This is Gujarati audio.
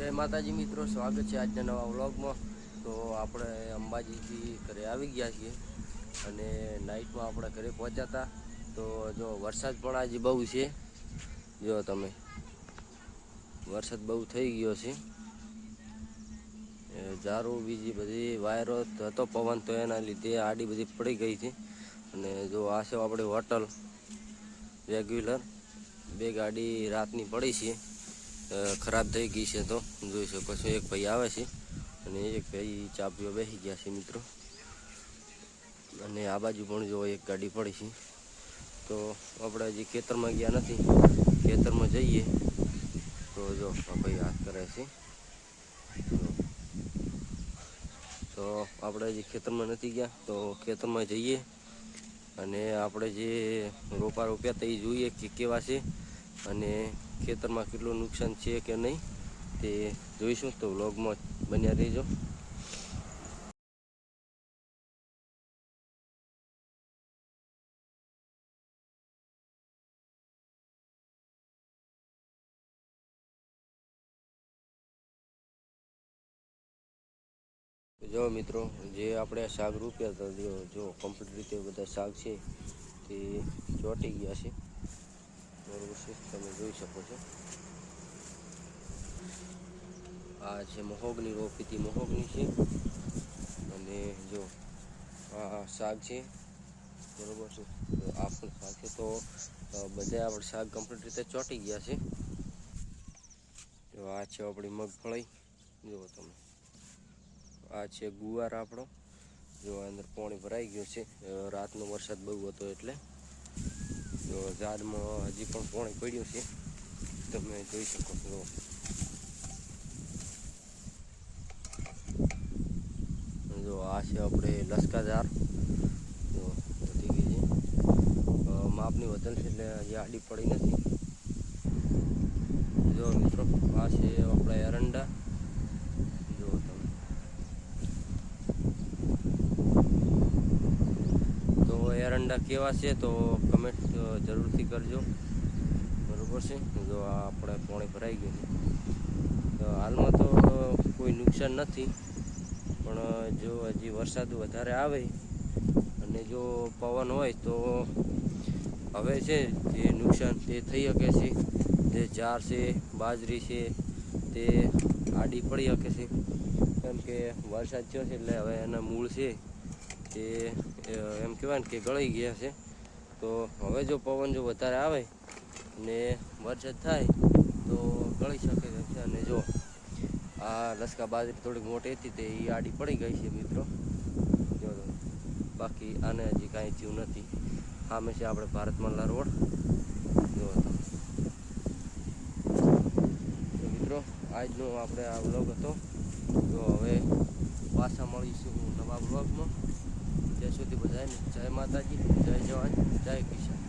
જય માતાજી મિત્રો, સ્વાગત છે આજના નવા વ્લોગમાં. તો આપણે અંબાજીથી ઘરે આવી ગયા છીએ અને નાઇટમાં આપણે ઘરે પહોંચ્યા હતા. તો જો વરસાદ પણ આજે બહુ છે. જો તમે, વરસાદ બહુ થઈ ગયો છે. ઝારું બીજી બધી વાયરો હતો, પવન તો એના લીધે આડી બધી પડી ગઈ છે. અને જો આ છે આપણી હોટલ, રેગ્યુલર. બે ગાડી રાતની પડી છે. ખરાબ થઈ ગઈ છે તો. જોઈ શકો છો, એક ભાઈ આવે છે અને એક ભાઈ ચાપીઓ બેસી ગયા છે મિત્રો. અને આ બાજુ પણ જો એક ગાડી પડી છે. તો આપણે હજી ખેતરમાં ગયા નથી. ખેતરમાં જઈએ. તો જો, આ ભાઈ હાથ કરે છે. તો આપણે હજી ખેતરમાં નથી ગયા. તો ખેતરમાં જઈએ. અને આપણે જે રોપા રોપ્યા તે જોઈએ કે કેવા છે. અને ખેતરમાં કેટલું નુકસાન છે કે નહીં તે જોઈશું. તો વ્લોગમાં બન્યા રહેજો. જો મિત્રો, જે આપણે શાક રૂપિયા હતા, જો કમ્પ્લીટ રીતે બધા શાક છે તે ચોંટી ગયા છે. બરોબર છે તમે જોઈ શકો છો. આ છે મહોગની રોપીતી મહોગની છે. અને જો, આ શાક છે. બરોબર છે. આપણે છે તો બધા આપણે શાક કમ્પ્લીટ રીતે ચોંટી ગયા છે. જો આ છે આપણી મગફળી. જુઓ તમે. આ છે ગુવાર આપણો. જો અંદર પાણી ભરાઈ ગયું છે. રાતનો વરસાદ બહુ હતો એટલે. જો ઝાડમાં હજી પણ પાણી પડ્યું છે. તમે જોઈ શકો છો. જો આ છે આપણે લસકા ઝાર જો વધી ગઈ છે. માપની વજન છે એટલે હજી આડી પડી નથી. જો મિત્રો, આ છે આપણા એરંડા જો તમે તો એરંડા કેવા છે તો કમેન્ટ જરૂરથી કરજો. બરાબર છે? જો આ આપણે પાણી ભરાઈ ગયું તો હાલમાં તો કોઈ નુકસાન નથી. પણ જો હજી વરસાદ વધારે આવે અને જો પવન હોય તો હવે છે જે નુકસાન તે થઈ શકે છે. જે ચાર છે, બાજરી છે, તે આડી પડી શકે છે. કેમ કે વરસાદ થયો છે એટલે હવે એના મૂળ છે તે એમ કહેવાય ને કે ગળી ગયા છે. તો હવે જો પવન જો વધારે આવે ને વરસાદ થાય, તો ગળી શકે છે. અને જો આ લસકા બાજરી થોડીક મોટી હતી તે એ આડી પડી ગઈ છે મિત્રો. જો બાકી આને હજી કાંઈ થયું નથી. સામે છે આપણે ભારતમાં રોડ. જો. તમે. મિત્રો, આજનો આપણે આ વ્લોગ હતો. તો હવે પાછા મળીશું નવા વ્લોગમાં ત્યાં સુધી બધાને જય માતાજી જય જવાન જય કિસાન.